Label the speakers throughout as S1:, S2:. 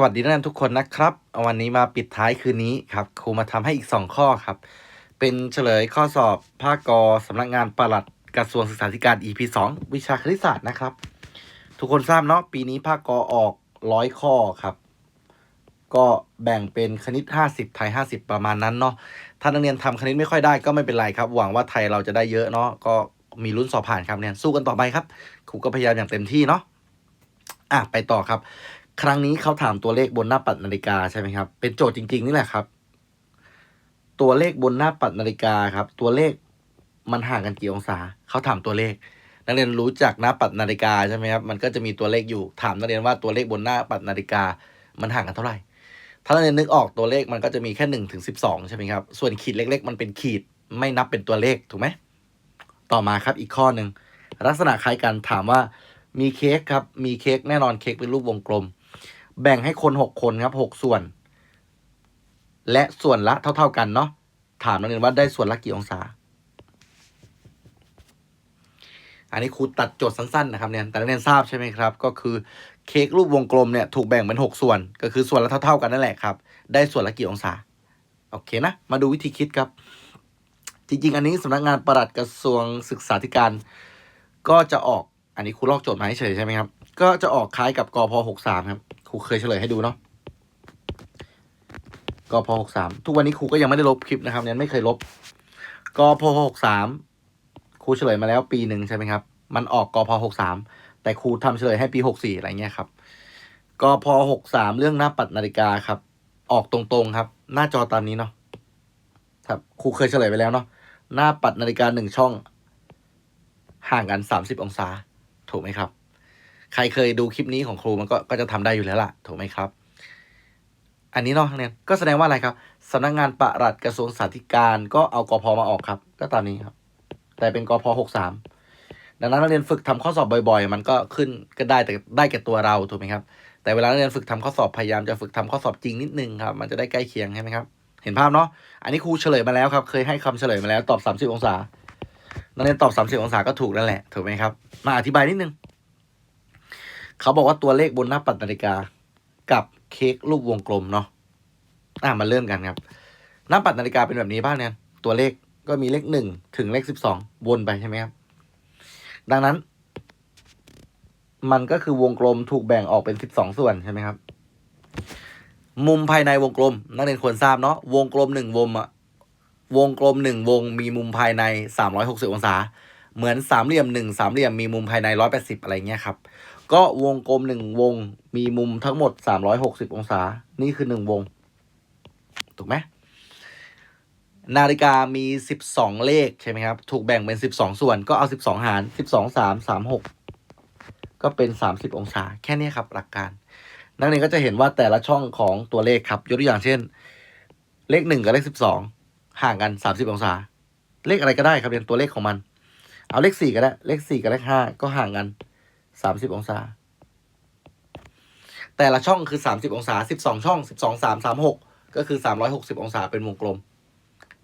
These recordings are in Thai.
S1: สวัสดีนักเรียนทุกคนนะครับ วันนี้มาปิดท้ายคืนนี้ครับครูมาทำให้อีก 2 ข้อครับ เป็นเฉลยข้อสอบภาคกสำนักงานปลัดกระทรวงศึกษาธิการ EP 2 วิชาคณิตศาสตร์นะครับ ทุกคนทราบเนาะปีนี้ภาคกออกร้อยข้อครับ ก็แบ่งเป็นคณิต 50 ไทย 50 ประมาณนั้นเนาะถ้านักเรียนทำคณิตไม่ค่อยได้ก็ไม่เป็นไรครับ หวังว่าไทยเราจะได้เยอะเนาะก็มีลุ้นสอบผ่านครับเนี่ยสู้กันต่อไปครับครูก็พยายามอย่างเต็มที่เนาะอะไปต่อครับ ครั้งนี้เขาถามตัวเลขบนหน้าปัดนาฬิกาใช่ไหมครับ เป็นโจทย์จริง ๆ นี่แหละครับ ตัวเลขบนหน้าปัดนาฬิกาครับ ตัวเลขมันห่างกันกี่องศาเขาถามตัวเลข นักเรียนรู้จักหน้าปัดนาฬิกาใช่ไหมครับ มันก็จะมีตัวเลขอยู่ ถามนักเรียนว่าตัวเลขบนหน้าปัดนาฬิกา มันห่างกันเท่าไหร่ ถ้านักเรียนนึกออกตัวเลขมันก็จะมีแค่หนึ่งถึงสิบสองใช่ไหมครับ ส่วนขีดเล็ก ๆ มันเป็นขีดไม่นับเป็นตัวเลขถูกไหม ต่อมาครับอีกข้อหนึ่งลักษณะคล้ายกันถามว่ามีเค้กครับ มีเค้กแน่นอนเค้กเป็นรูปวงกลม แบ่งให้คนหกคนครับหกส่วน และส่วนละเท่า ๆกันเนาะถามนักเรียนว่าได้ส่วนละกี่องศา อันนี้ครูตัดโจทย์สั้นๆนะครับเนี่ยแต่นักเรียนทราบใช่ไหมครับ ก็คือเค้กรูปวงกลมเนี่ยถูกแบ่งเป็นหกส่วน ก็คือส่วนละเท่า ๆ กันนั่นแหละครับ ได้ส่วนละกี่องศาโอเคนะ มาดูวิธีคิดครับ จริง ๆ อันนี้สำนักงานประหลัดกระทรวงศึกษาธิการ ก็จะออกอันนี้ครูลอกโจทย์มาให้เฉยใช่ไหมครับ ก็จะออกคล้ายกับกพหกสามครับ ครูเคยเฉลยให้ดูเนาะกพหกสามทุกวันนี้ครูก็ยังไม่ได้ลบคลิปนะครับเนี่ยไม่เคยลบกพหกสามครูเฉลยมาแล้วปีหนึ่งใช่ไหมครับ มันออกกพหกสามแต่ครูทำเฉลยให้ปีหกสี่อะไรเงี้ยครับกพหกสามเรื่องหน้าปัดนาฬิกาครับ ออกตรงๆครับ หน้าจอตามนี้เนาะครับครูเคยเฉลยไปแล้วเนาะหน้าปัดนาฬิกาหนึ่งช่อง ห่างกันสามสิบองศา ถูกไหมครับ ใครเคยดูคลิปนี้ของครูมันก็ก็จะทำได้อยู่แล้วล่ะถูกไหมครับ อันนี้เนาะเนี่ยก็แสดงว่าอะไรครับสำนักงานประหลัดกระทรวงสาธการก็เอากพมาออกครับ ก็ตามนี้ครับ แต่เป็นกพหกสามดังนั้นนักเรียนฝึกทำข้อสอบบ่อย ๆ มันก็ขึ้นก็ได้แต่ได้แก่ตัวเราถูกไหมครับ แต่เวลานักเรียนฝึกทำข้อสอบพยายามจะฝึกทำข้อสอบจริงนิดนึงครับ มันจะได้ใกล้เคียงใช่ไหมครับ เห็นภาพเนาะ อันนี้ครูเฉลยมาแล้วครับ เคยให้คำเฉลยมาแล้วตอบสามสิบองศา นักเรียนตอบสามสิบองศาก็ถูกนั่นแหละถูกไหมครับ มาอธิบายนิดนึง เขาบอกว่าตัวเลขบนหน้าปัดนาฬิกา กับเค้กรูปวงกลมเนาะอะมาเริ่มกันครับ หน้าปัดนาฬิกาเป็นแบบนี้บ้างเนี่ย ตัวเลขก็มีเลขหนึ่งถึงเลขสิบสองวนไปใช่ไหมครับ ดังนั้น มันก็คือวงกลมถูกแบ่งออกเป็นสิบสองส่วนใช่ไหมครับ มุมภายในวงกลม นักเรียนควรทราบเนาะวงกลมหนึ่งวงอะวงกลมหนึ่งวงมีมุมภายในสามร้อยหกสิบองศา เหมือนสามเหลี่ยมหนึ่งสามเหลี่ยมมีมุมภายในร้อยแปดสิบอะไรเงี้ยครับ ก็วงกลมหนึ่งวงมีมุมทั้งหมดสามร้อยหกสิบองศา นี่คือหนึ่งวง ถูกไหมนาฬิกามีสิบสองเลขใช่ไหมครับ ถูกแบ่งเป็นสิบสองส่วน ก็เอาสิบสองหารสิบสองสามสามหกก็เป็นสามสิบองศา แค่นี้ครับ หลักการ นักเรียนก็จะเห็นว่าแต่ละช่องของตัวเลขครับ ยกตัวอย่างเช่น เลขหนึ่งกับเลขสิบสองห่างกันสามสิบองศา เลขอะไรก็ได้ครับเรียนตัวเลขของมัน เอาเลขสี่ก็ได้ เลขสี่กับเลขห้าก็ห่างกัน สามสิบองศา แต่ละช่องคือสามสิบองศาสิบสองช่องสิบสองสามสามหกก็คือสามร้อยหกสิบองศาเป็นวงกลม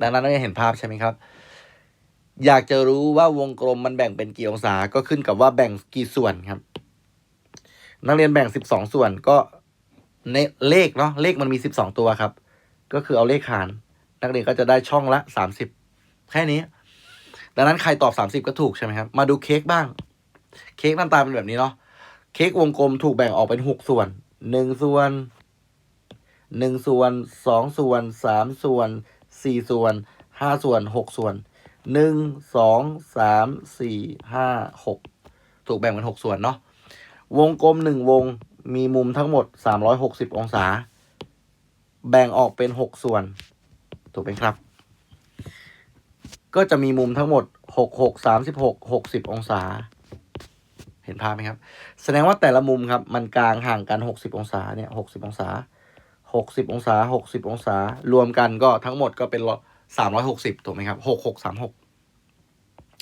S1: ดังนั้นนักเรียนเห็นภาพใช่ไหมครับ อยากจะรู้ว่าวงกลมมันแบ่งเป็นกี่องศาก็ขึ้นกับว่าแบ่งกี่ส่วนครับ นักเรียนแบ่งสิบสองส่วนก็ในเลขเนาะเลขมันมีสิบสองตัวครับ ก็คือเอาเลขหาร นักเรียนก็จะได้ช่องละสามสิบแค่นี้ ดังนั้นใครตอบสามสิบก็ถูกใช่ไหมครับ มาดูเค้กบ้าง เค้กหน้าตาเป็นแบบนี้เนาะเค้กวงกลมถูกแบ่งออกเป็นหกส่วนหนึ่งส่วนหนึ่งส่วนสองส่วนสามส่วนสี่ส่วนห้าส่วนหกส่วนหนึ่งสองสามสี่ห้าหกถูกแบ่งเป็นหกส่วนเนาะวงกลมหนึ่งวงมีมุมทั้งหมดสามร้อยหกสิบองศา แบ่งออกเป็นหกส่วน ถูกไหมครับ ก็จะมีมุมทั้งหมดหกหกสามสิบหกหกสิบองศา เห็นภาพไหมครับ แสดงว่าแต่ละมุมครับ มันกลางห่างกันหกสิบองศาเนี่ยหกสิบองศาหกสิบองศาหกสิบองศา รวมกันก็ทั้งหมดก็เป็นสามร้อยหกสิบถูกไหมครับหกหกสามหก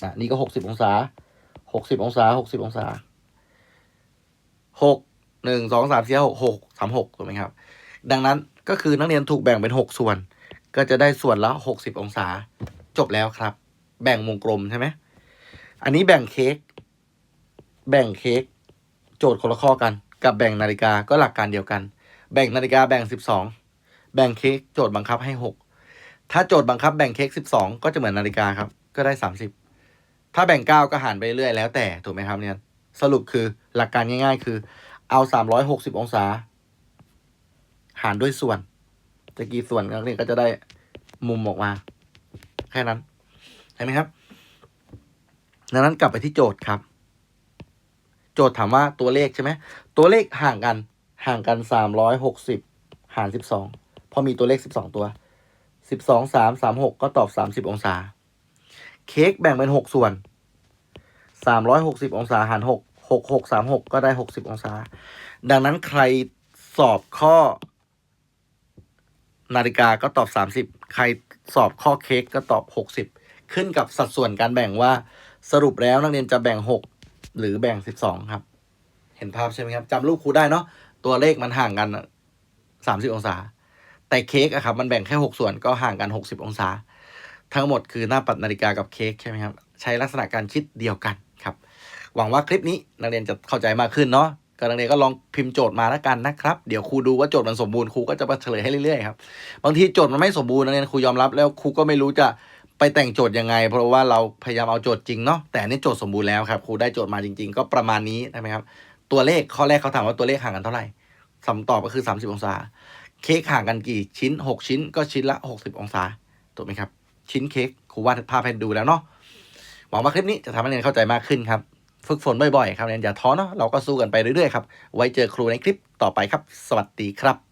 S1: อะนี่ก็หกสิบองศาหกสิบองศาหกสิบองศาหกหนึ่งสองสามสี่ห้าหกหกสามหกถูกไหมครับ ดังนั้นก็คือนักเรียนถูกแบ่งเป็นหกส่วน ก็จะได้ส่วนละหกสิบองศา จบแล้วครับ แบ่งวงกลมใช่ไหมอันนี้แบ่งเค้ก แบ่งเค้กโจทย์คนละข้อกัน กับแบ่งนาฬิกาก็หลักการเดียวกัน แบ่งนาฬิกาแบ่งสิบสองแบ่งเค้กโจทย์บังคับให้หกถ้าโจทย์บังคับแบ่งเค้กสิบสองก็จะเหมือนนาฬิกาครับ ก็ได้สามสิบถ้าแบ่งเก้าก็หารไปเรื่อยแล้วแต่ถูกไหมครับเนี่ยสรุปคือหลักการง่าย ๆ คือ เอาสามร้อยหกสิบองศา หารด้วยส่วนตะกี้ส่วนนักเรียนก็จะได้มุมออกมา แค่นั้นเห็นไหมครับ ดังนั้นกลับไปที่โจทย์ครับ โจทย์ถามว่าตัวเลขใช่ไหมตัวเลขห่างกันห่างกันสามร้อยหกสิบหารสิบสองพอมีตัวเลขสิบสองตัวสิบสองสามสามหกก็ตอบสามสิบองศา เค้กแบ่งเป็นหกส่วนสามร้อยหกสิบองศาหารหกหกหกสามหกก็ได้หกสิบองศา ดังนั้นใครสอบข้อ นาฬิกาก็ตอบสามสิบใครสอบข้อเค้กก็ตอบหกสิบขึ้นกับสัดส่วนการแบ่งว่าสรุปแล้วนักเรียนจะแบ่งหก หรือแบ่งสิบสองครับ เห็นภาพใช่ไหมครับจำรูปครูได้เนาะตัวเลขมันห่างกันสามสิบองศา แต่เค้กอะครับ มันแบ่งแค่หกส่วนก็ห่างกันหกสิบองศา ทั้งหมดคือหน้าปัดนาฬิกากับเค้กใช่ไหมครับใช้ลักษณะการคิดเดียวกันครับ หวังว่าคลิปนี้นักเรียนจะเข้าใจมากขึ้นเนาะก็นักเรียนก็ลองพิมพ์โจทย์มาแล้วกันนะครับ เดี๋ยวครูดูว่าโจทย์มันสมบูรณ์ครูก็จะมาเฉลยให้เรื่อยๆครับ บางทีโจทย์มันไม่สมบูรณ์นักเรียนครูยอมรับแล้วครูก็ไม่รู้จะ ไปแต่งโจทย์ยังไง เพราะว่าเราพยายามเอาโจทย์จริงเนาะแต่นนี้โจทย์สมบูรณ์แล้วครับครูได้โจทย์มาจริง ๆ ก็ประมาณนี้ใช่ไหมครับ ตัวเลขข้อแรกเขาถามว่าตัวเลขห่างกันเท่าไหร่คำตอบก็คือ 30 องศา เค้กห่างกันกี่ชิ้น 6 ชิ้นก็ชิ้นละ 60 องศาถูกไหมครับ ชิ้นเค้กครูวาดภาพให้ดูแล้วเนาะหวังว่าคลิปนี้จะทำให้เรียนเข้าใจมากขึ้นครับ ฝึกฝนบ่อยๆ ครับเรียนอย่าท้อเนาะเราก็สู้กันไปเรื่อยๆครับไว้เจอครูในคลิปต่อไปครับ สวัสดีครับ